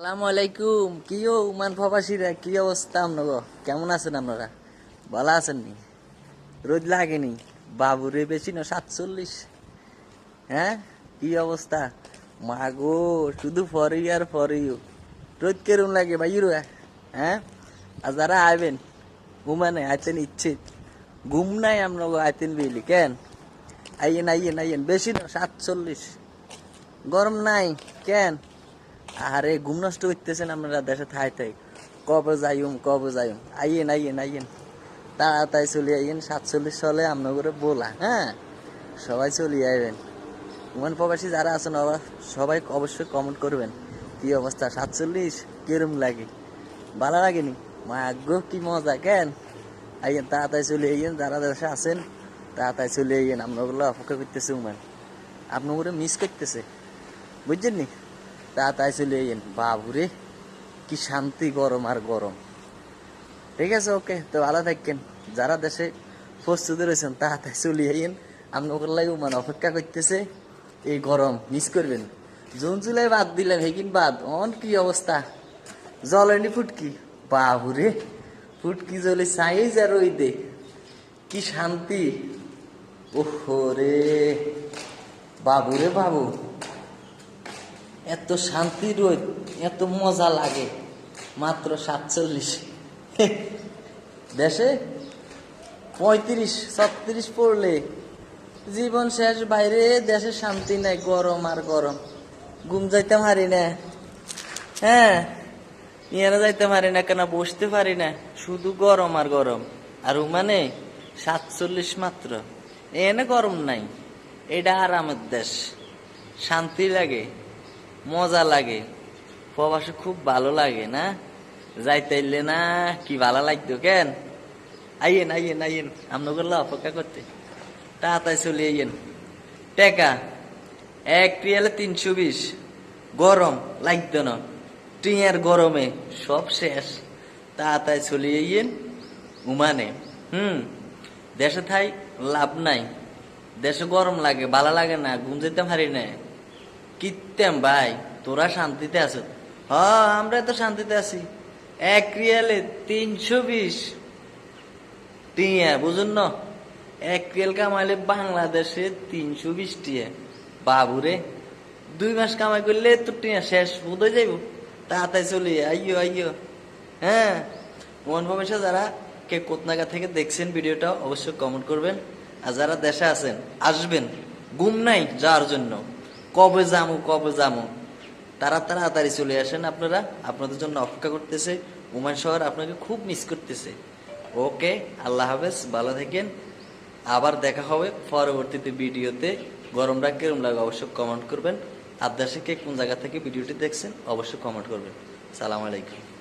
আসসালামু আলাইকুম। কি ও উমান প্রবাসীরা, কি অবস্থা আপনার কেমন আছেন আপনারা? ভালো আছেন নি রোদ লাগেনি? বাবুরে বেশি না, সাতচল্লিশ। হ্যাঁ? কি অবস্থা? মাগো, শুধু ফরি আর ফরি। রোদ কেরম লাগে ভাই হ্যাঁ? আর যারা আইবেন উমানে আইতেন ইচ্ছে ঘুম নাই আপনার আইতেন বিলি, কেন? আইয়েন আইয়েন আইয়েন, বেশি না, সাতচল্লিশ। গরম নাই, কেন? আরে ঘুম নষ্ট করতেছেন আপনারা দেশে থাই থাই। কবে যাইম কবে যাইম আইয়েন আইয়েন আইয়েন। তাড়াতাড়ি চলে আইয়েন, সাতচল্লিশ সালে আপনার করে বলা হ্যাঁ? সবাই চলে আইবেন। উমান প্রবাসী যারা আছেন সবাই অবশ্যই কমেন্ট করবেন। কি অবস্থা? সাতচল্লিশ? কিরম লাগে? ভালো লাগেনি? মাগ্য কি মজা, কেন? আইয়েন, তাড়াতাড়ি চলে আইয়েন, যারা দেশে আছেন, তাড়াতাড়ি চলে আইয়েন। আপনাগুলো অপেক্ষা করতেছে উমান। আপনার মিস করতেছে। বুঝছেন নি? তাড়াতাড়ি চলে আইয়েন বাবুরে, কি শান্তি গরম আর গরম। ঠিক আছে, ওকে, তো ভালো থাকেন যারা দেশে প্রস্তুতি রয়েছেন, তাড়াতাড়ি চলে আইয়েন। আপনাদের লাগে মানে অপেক্ষা করতেছে, এই গরম মিস করবেন। জুন, জুলাই বাদ দিলেন হেকিন বাদ? অন কি অবস্থা? জলেনি ফুটকি? বাবুরে, ফুটকি জলে চাই যা রই দে। কি শান্তি। ওহো রে, বাবুরে, বাবু। এত শান্তি রোদ, এত মজা লাগে। মাত্র সাতচল্লিশ। দেশে পঁয়ত্রিশ, ছত্রিশ পড়লে জীবন শেষ, বাইরে দেশে শান্তি নাই, গরম আর গরম। ঘুম যাইতে পারি না। হ্যাঁ ইয়ারা যাইতে পারি না কেন, বসতে পারি না। শুধু গরম আর গরম। আর মানে সাতচল্লিশ মাত্র। এনে গরম নাই। এটা আরামের দেশ। শান্তি লাগে। মজা লাগে। প্রবাসে খুব ভালো লাগে, না? যাইতেইলে না, কি ভালো লাগতো কেন? আইয়েন আইয়েন আইয়েন আমরা করলে অপেক্ষা করতে। তাড়াতাড়ি চলে আইয়েন। টেকা, এক রিয়ালে তিনশো বিশ। গরম, লাগতো না। টিয়ার গরমে সব শেষ। তাড়াতাড়ি চলে আইয়েন উমানে। হুম, দেশে থাই লাভ নাই। দেশে গরম লাগে, ভালো লাগে না, ঘুম যেতে পারি না। কিত্তেম ভাই, তোরা শান্তিতে আছো? হ আমরা তো শান্তিতে আছি। এক রিয়ালে তিনশো বিশ। টিয়া, বুঝুন না, এক রিয়াল কামাইলে বাংলাদেশে তিনশো বিশ টিয়া। বাবুরে, দুই মাস কামাই করলে তো টিয়া শেষ বোধ হয়ে যাইব। তাড়াতাড়ি চলে আইয়ো আইয়ো। হ্যাঁ মন ভবেশা যারা কে কোতনাগা থেকে দেখছেন ভিডিওটা অবশ্যই কমেন্ট করবেন। আর যারা দেশে আছেন, আসবেন। গুম নাই যাওয়ার জন্য। কবে যামু কবে যামু? তারা তাড়াতাড়ি চলে আসেন আপনারা। আপনাদের জন্য অপেক্ষা করতেছে। উমান শহর আপনাকে খুব মিস করতেছে। ওকে, আল্লাহ হাফেজ, ভালো থাকেন। আবার দেখা হবে পরবর্তীতে ভিডিওতে। গরম গরমটা কেরম লাগে অবশ্যই কমেন্ট করবেন। দেশে কোন জায়গা থেকে ভিডিওটি দেখছেন, অবশ্যই কমেন্ট করবেন। সালাম আলাইকুম।